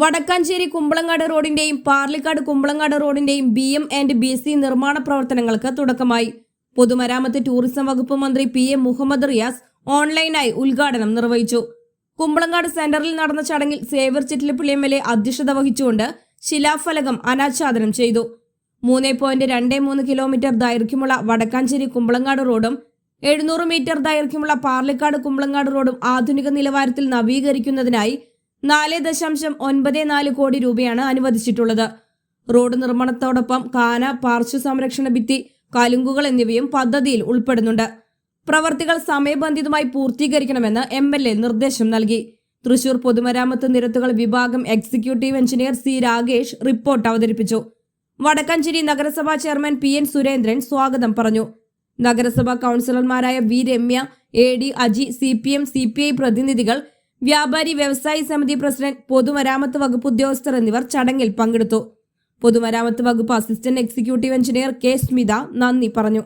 Vadakkanchery Kumbalangad റോഡിന്റെയും Parlikkad Kumbalangad റോഡിന്റെയും B M and B C നിർമ്മാണ പ്രവർത്തനങ്ങൾക്ക് തുടക്കമായി. പൊതുമരാമത്ത് ടൂറിസം വകുപ്പ് മന്ത്രി പി എ മുഹമ്മദ് റിയാസ് ഓൺലൈനായി ഉദ്ഘാടനം നിർവഹിച്ചു. കുമ്പളങ്ങാട് സെന്ററിൽ നടന്ന ചടങ്ങിൽ Xavier Chittilappilly M L A അധ്യക്ഷത വഹിച്ചുകൊണ്ട് ശിലാഫലകം അനാച്ഛാദനം ചെയ്തു. മൂന്ന് പോയിന്റ് രണ്ട് മൂന്ന് കിലോമീറ്റർ ദൈർഘ്യമുള്ള വടക്കാഞ്ചേരി കുമ്പളങ്ങാട് റോഡും എഴുന്നൂറ് മീറ്റർ ദൈർഘ്യമുള്ള പാർലിക്കാട് കുമ്പളങ്ങാട് റോഡും ആധുനിക നിലവാരത്തിൽ നവീകരിക്കുന്നതിനായി നാല് ദശാംശം ഒൻപത് നാല് കോടി രൂപയാണ് അനുവദിച്ചിട്ടുള്ളത്. റോഡ് നിർമ്മാണത്തോടൊപ്പം കാന പാർശ്വ സംരക്ഷണ ഭിത്തി കലുങ്കുകൾ എന്നിവയും പദ്ധതിയിൽ ഉൾപ്പെടുന്നുണ്ട്. പ്രവർത്തികൾ സമയബന്ധിതമായി പൂർത്തീകരിക്കണമെന്ന് എം എൽ എ നിർദ്ദേശം നൽകി. തൃശൂർ പൊതുമരാമത്ത് നിരത്തുകൾ വിഭാഗം executive engineer C Ragesh report അവതരിപ്പിച്ചു. വടക്കഞ്ചേരി നഗരസഭാ ചെയർമാൻ പി എൻ സുരേന്ദ്രൻ സ്വാഗതം പറഞ്ഞു. നഗരസഭാ കൗൺസിലർമാരായ V Ramya A D Aji C P M C P I പ്രതിനിധികൾ വ്യാപാരി വ്യവസായി സമിതി പ്രസിഡന്റ് പൊതുമരാമത്ത് വകുപ്പ് ഉദ്യോഗസ്ഥർ എന്നിവർ ചടങ്ങിൽ പങ്കെടുത്തു. പൊതുമരാമത്ത് വകുപ്പ് assistant executive engineer K. Smitha നന്ദി പറഞ്ഞു.